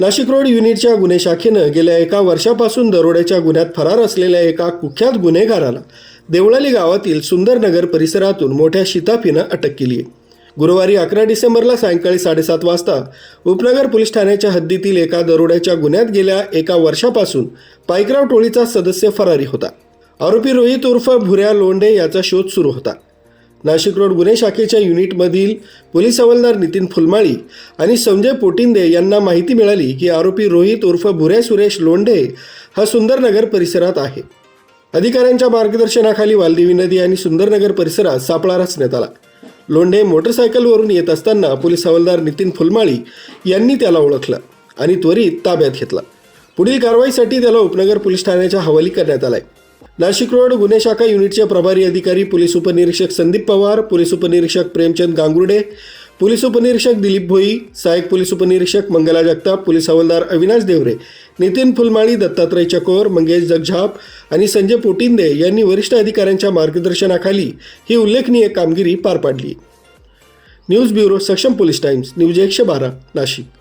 Nashik road युनिटच्या गुन्हे शाखेनं गेल्या एका वर्षापासून दरोड्याच्या गुन्ह्यात फरार असलेल्या एका कुख्यात गुन्हेगाराला देवळाली गावातील सुंदरनगर परिसरातून मोठ्या शिताफीनं अटक केली आहे. गुरुवारी अकरा डिसेंबरला सायंकाळी साडेसात वाजता उपनगर पोलीस ठाण्याच्या हद्दीतील एका दरोड्याच्या गुन्ह्यात गेल्या एका वर्षापासून पायकराव टोळीचा सदस्य फरारी होता. आरोपी रोहित उर्फ भुऱ्या लोंढे याचा शोध सुरू होता. नाशिक रोड गुन्हे शाखेच्या युनिटमधील पोलीस हवालदार नितीन फुलमाळी आणि संजय पोटिंदे यांना माहिती मिळाली की आरोपी रोहित उर्फ भुरे सुरेश लोंढे हा सुंदरनगर परिसरात आहे. अधिकाऱ्यांच्या मार्गदर्शनाखाली वालदेवी नदी आणि सुंदरनगर परिसरात सापळा रचण्यात आला. लोंढे मोटरसायकलवरून येत असताना पोलीस हवालदार नितीन फुलमाळी यांनी त्याला ओळखलं आणि त्वरित ताब्यात घेतला. पुढील कारवाईसाठी त्याला उपनगर पोलीस ठाण्याच्या हवाली करण्यात आलाय. नाशिक रोड गुन्हे शाखा युनिटचे प्रभारी अधिकारी पोलीस उपनिरीक्षक संदीप पवार पोलीस उपनिरीक्षक प्रेमचंद गांगुर्डे पोलीस उपनिरीक्षक दिलीप भोई सहाय्यक पोलीस उपनिरीक्षक मंगला जगताप पोलीस हवालदार अविनाश देवरे नितीन फुलमाळी दत्तात्रय चकोर मंगेश जगझाप आणि संजय पोटिंदे यांनी वरिष्ठ अधिकाऱ्यांच्या मार्गदर्शनाखाली ही उल्लेखनीय कामगिरी पार पाडली. न्यूज ब्युरो सक्षम पोलीस टाइम्स न्यूज एकशे बारा नाशिक.